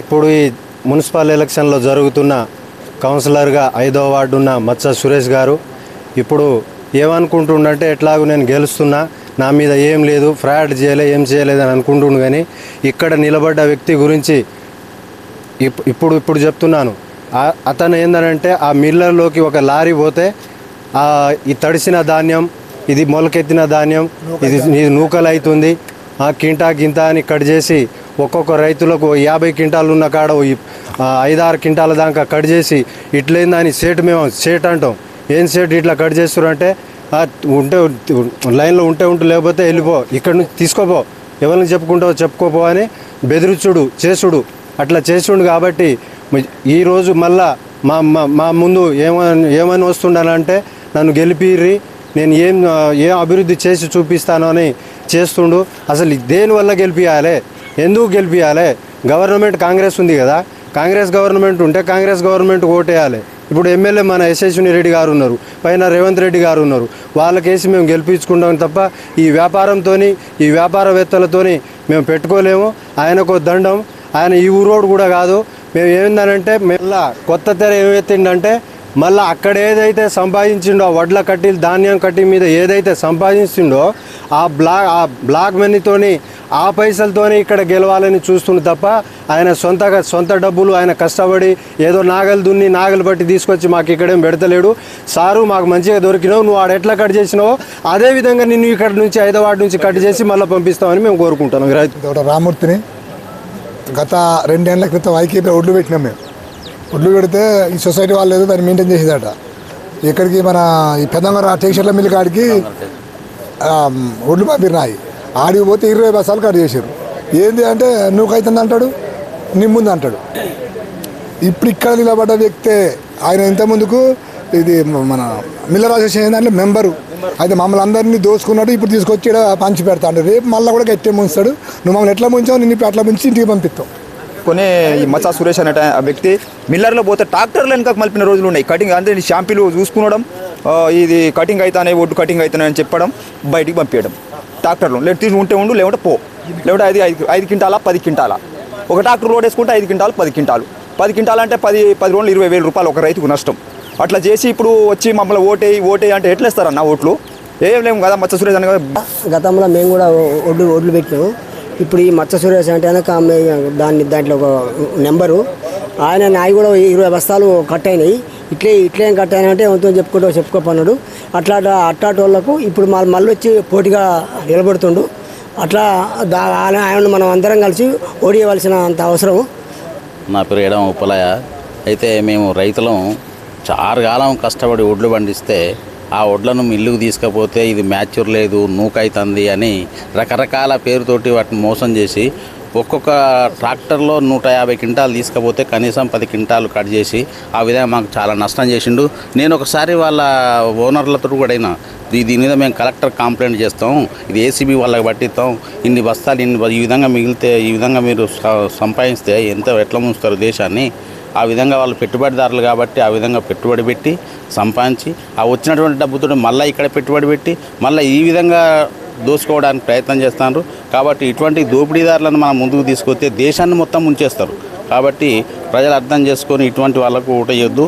ఇప్పుడు ఈ మున్సిపల్ ఎలక్షన్లో జరుగుతున్న కౌన్సిలర్గా ఐదో వార్డు ఉన్న మత్స సురేష్ గారు ఇప్పుడు ఏమనుకుంటుండంటే ఎట్లాగూ నేను గెలుస్తున్నా నా మీద ఏం లేదు ఫ్రాడ్ చేయలే ఏం చేయలేదు అని అనుకుంటుండు కానీ ఇక్కడ నిలబడ్డ వ్యక్తి గురించి ఇప్- ఇప్పుడు ఇప్పుడు చెప్తున్నాను. అతను ఏందనంటే ఆ మిల్లర్లోకి ఒక లారీ పోతే ఈ తడిసిన ధాన్యం ఇది మొలకెత్తిన ధాన్యం ఇది ఇది నూకలు అవుతుంది ఆ కింటా గింత అని కట్ చేసి ఒక్కొక్క రైతులకు యాభై క్వింటాలు ఉన్న కాడ ఐదారు క్వింటాల దాకా కట్ చేసి ఇట్లేందని సేటు మేము సేట్ అంటాం. ఏం సేట్ ఇట్లా కట్ చేస్తారంటే ఉంటే లైన్లో ఉంటే ఉంటే లేకపోతే వెళ్ళిపో ఇక్కడ నుంచి తీసుకోపో ఎవరిని చెప్పుకుంటావో చెప్పుకోపో అని బెదిరించుడు చేసుడు. అట్లా చేసుడు కాబట్టి ఈరోజు మళ్ళా మా మా- ముందు ఏమని ఏమని వస్తుండాలంటే నన్ను గెలిపిర్రి నేను ఏం ఏం అభివృద్ధి చేసి చూపిస్తాను అని చేస్తుండు. అసలు దేనివల్ల గెలిపియాలి? ఎందుకు గెలిపియాలి? గవర్నమెంట్ కాంగ్రెస్ ఉంది కదా. కాంగ్రెస్ గవర్నమెంట్ ఉంటే కాంగ్రెస్ గవర్నమెంట్ ఓటేయాలి. ఇప్పుడు ఎమ్మెల్యే మన యశస్విని రెడ్డి గారు ఉన్నారు. పైన రేవంత్ రెడ్డి గారు ఉన్నారు. వాళ్ళకేసి మేము గెలిపించుకుంటాం తప్ప ఈ వ్యాపారంతో ఈ వ్యాపారవేత్తలతోని మేము పెట్టుకోలేము. ఆయనకు దండం. ఆయన ఈ ఊరోడు కూడా కాదు. మేము ఏమిందనంటే మళ్ళా కొత్త తెర ఏమెత్తిండంటే మళ్ళీ అక్కడ ఏదైతే సంపాదించిండో వడ్ల కట్టీలు ధాన్యం కట్టి మీద ఏదైతే సంపాదించిండో ఆ బ్లాక్ ఆ బ్లాక్ మనీతోని ఆ పైసలతోనే ఇక్కడ గెలవాలని చూస్తుండు తప్ప ఆయన సొంతగా సొంత డబ్బులు ఆయన కష్టపడి ఏదో నాగలు దున్ని నాగలు బట్టి తీసుకొచ్చి మాకు ఇక్కడేం పెడతలేడు. సారు మాకు మంచిగా దొరికినావు నువ్వు ఆడ ఎట్లా కట్ చేసినావో అదే విధంగా నిన్ను ఇక్కడ నుంచి హైదరాబాద్ నుంచి కట్ చేసి మళ్ళీ పంపిస్తామని మేము కోరుకుంటాం రామూర్తిని గత రెండేళ్ళ క్రితం ఐకేపీ ఒడ్లు పెట్టినాం మేము. ఒడ్లు పెడితే ఈ సొసైటీ వాళ్ళు ఏదో దాన్ని మెయింటైన్ చేసేదట. ఇక్కడికి మన ఈ పెద్దంగర టేషన్ల మిల్లి కాడికి ఒడ్లు పంపినాయి ఆడికి పోతే ఇరవై బస్సాలు కట్ చేశారు ఏంది అంటే నువ్వు అంటాడు నిమ్ముంది అంటాడు. ఇప్పుడు ఇక్కడ నిలబడ్డ వ్యక్తే ఆయన ఇంత ముందుకు ఇది మన మిల్లర్ అసోసియేషన్ దాంట్లో మెంబరు. అయితే మమ్మల్ని అందరినీ దోసుకున్నాడు ఇప్పుడు తీసుకొచ్చి పంచి పెడతాడు. రేపు మళ్ళీ కూడా గట్టే ముంచుతాడు. నువ్వు మమ్మల్ని ఎట్లా ముంచావు? నిన్ను ఇప్పుడు అట్లా ముంచి ఇంటికి పంపిస్తావు కొనే ఈ మచ్చా సురేష్ అనే ఆ వ్యక్తి మిల్లర్లో పోతే ట్రాక్టర్లు వెనక మలిపిన రోజులు ఉన్నాయి. కటింగ్ అంటే షాంపీలు చూసుకునడం ఇది కటింగ్ అవుతానే ఒడ్డు కటింగ్ అవుతానే అని చెప్పడం బయటికి పంపించడం ట్రాక్టర్లు లేదు తీసి ఉంటే ఉండు లేకుంటే పో. లేకుంటే ఐదు ఐదు ఐదు క్వింటాలా పది క్వింటాలా. ఒక ట్రాక్టర్ లోడ్ వేసుకుంటే ఐదు క్వింటాలు పది క్వింటాలు. పది క్వింటాలు అంటే పది పది రోజులు ఇరవై వేల రూపాయలు ఒక రైతుకు నష్టం. అట్లా చేసి ఇప్పుడు వచ్చి మమ్మల్ని ఓటేయి ఓటేయి అంటే ఎట్లేస్తారన్న ఓట్లు? ఏం లేము కదా మచ్చ సురేష్ అని గతంలో మేము కూడా ఒడ్లు ఒడ్లు పెట్టాము ఇప్పుడు ఈ మత్స్య సురేష్ అంటే కనుక ఆమె దాన్ని దాంట్లో ఒక నెంబరు. ఆయన నాయి కూడా ఇరవై బస్తాలు కట్ అయినాయి. ఇట్లే ఇట్లే ఏం కట్ అయినాయంటే ఎంతో చెప్పుకుంటూ చెప్పుకోపన్నాడు అట్లా అట్లాంటి వాళ్ళకు ఇప్పుడు మళ్ళీ మళ్ళీ వచ్చి పోటీగా నిలబడుతుండు. అట్లా దా ఆయన ఆయన మనం అందరం కలిసి ఓడియవలసిన అంత అవసరం. నా పేరు ఎడమ ఉప్పలయ అయితే మేము రైతులం చారు కాలం కష్టపడి ఒడ్లు పండిస్తే ఆ వడ్లను మిల్లుకు తీసుకపోతే ఇది మ్యాచ్యూర్ లేదు నూకైతుంది అని రకరకాల పేరుతోటి వాటిని మోసం చేసి ఒక్కొక్క ట్రాక్టర్లో నూట యాభై క్వింటాలు తీసుకపోతే కనీసం పది క్వింటాలు కట్ చేసి ఆ విధంగా మాకు చాలా నష్టం చేసిండు. నేను ఒకసారి వాళ్ళ ఓనర్లతో కూడా అయినా దీని మీద మేము కలెక్టర్ కంప్లైంట్ చేస్తాం ఇది ఏసీబీ వాళ్ళకి పట్టిస్తాం ఇన్ని బస్తాలు ఇన్ని ఈ విధంగా మిగిలితే ఈ విధంగా మీరు సంపాదిస్తే ఎంత ఎట్లా ముంచుతారు దేశాన్ని? ఆ విధంగా వాళ్ళు పెట్టుబడిదారులు కాబట్టి ఆ విధంగా పెట్టుబడి పెట్టి సంపాదించి ఆ వచ్చినటువంటి డబ్బుతో మళ్ళీ ఇక్కడ పెట్టుబడి పెట్టి మళ్ళీ ఈ విధంగా దోసుకోవడానికి ప్రయత్నం చేస్తున్నారు కాబట్టి ఇటువంటి దోపిడీదారులను మనం ముందుకు తీసుకొస్తే దేశాన్ని మొత్తం ఉంచేస్తారు కాబట్టి ప్రజలు అర్థం చేసుకొని ఇటువంటి వాళ్ళకు ఓటేయొద్దు